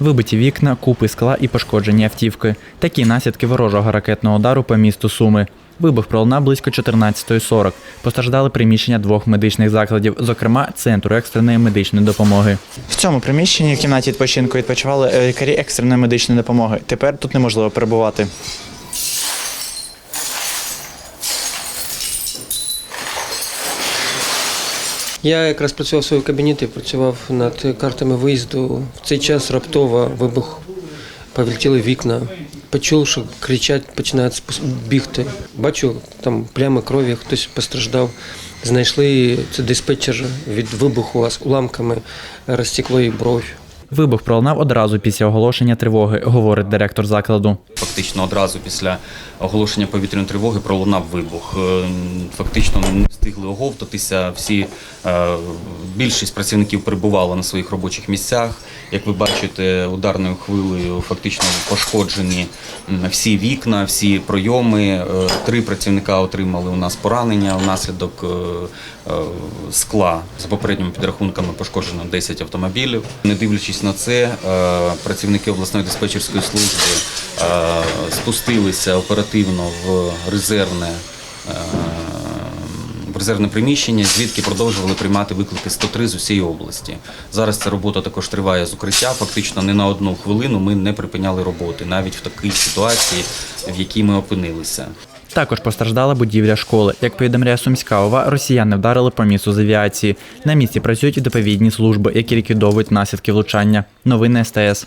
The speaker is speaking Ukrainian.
Вибиті вікна, купи скла і пошкоджені автівки. Такі наслідки ворожого ракетного удару по місту Суми. Вибух пролунав близько 14.40. Постраждали приміщення двох медичних закладів, зокрема центру екстреної медичної допомоги. В цьому приміщенні в кімнаті відпочинку відпочивали е, лікарі екстреної медичної допомоги. Тепер тут неможливо перебувати. Я якраз працював в своєму кабінеті, працював над картами виїзду. В цей час раптово вибух, повілтіли вікна. Почув, що кричать, починають бігти. Бачу, там плями крові, хтось постраждав. Знайшли це диспетчер від вибуху а з уламками розтекло і бровь. Вибух пролунав одразу після оголошення тривоги, говорить директор закладу. Фактично одразу після оголошення повітряної тривоги пролунав вибух. Е, Фактично встигли оговтатися. Всі е, більшість працівників перебували на своїх робочих місцях. Як ви бачите, ударною хвилею фактично пошкоджені всі вікна, всі пройоми. Е, Три працівника отримали у нас поранення внаслідок е, скла. За попередніми підрахунками пошкоджено 10 автомобілів. Не дивлячись на це, працівники обласної диспетчерської служби спустилися оперативно в резервне. Резервне приміщення, звідки продовжували приймати виклики 103 з усієї області. Зараз ця робота також триває з укриття. Фактично не на одну хвилину ми не припиняли роботи, навіть в такій ситуації, в якій ми опинилися. Також постраждала будівля школи. Як повідомляє Сумська ОВА, росіяни вдарили по місту з авіації. На місці працюють і доповідні служби, які ліквідовують наслідки влучання. Новини СТС.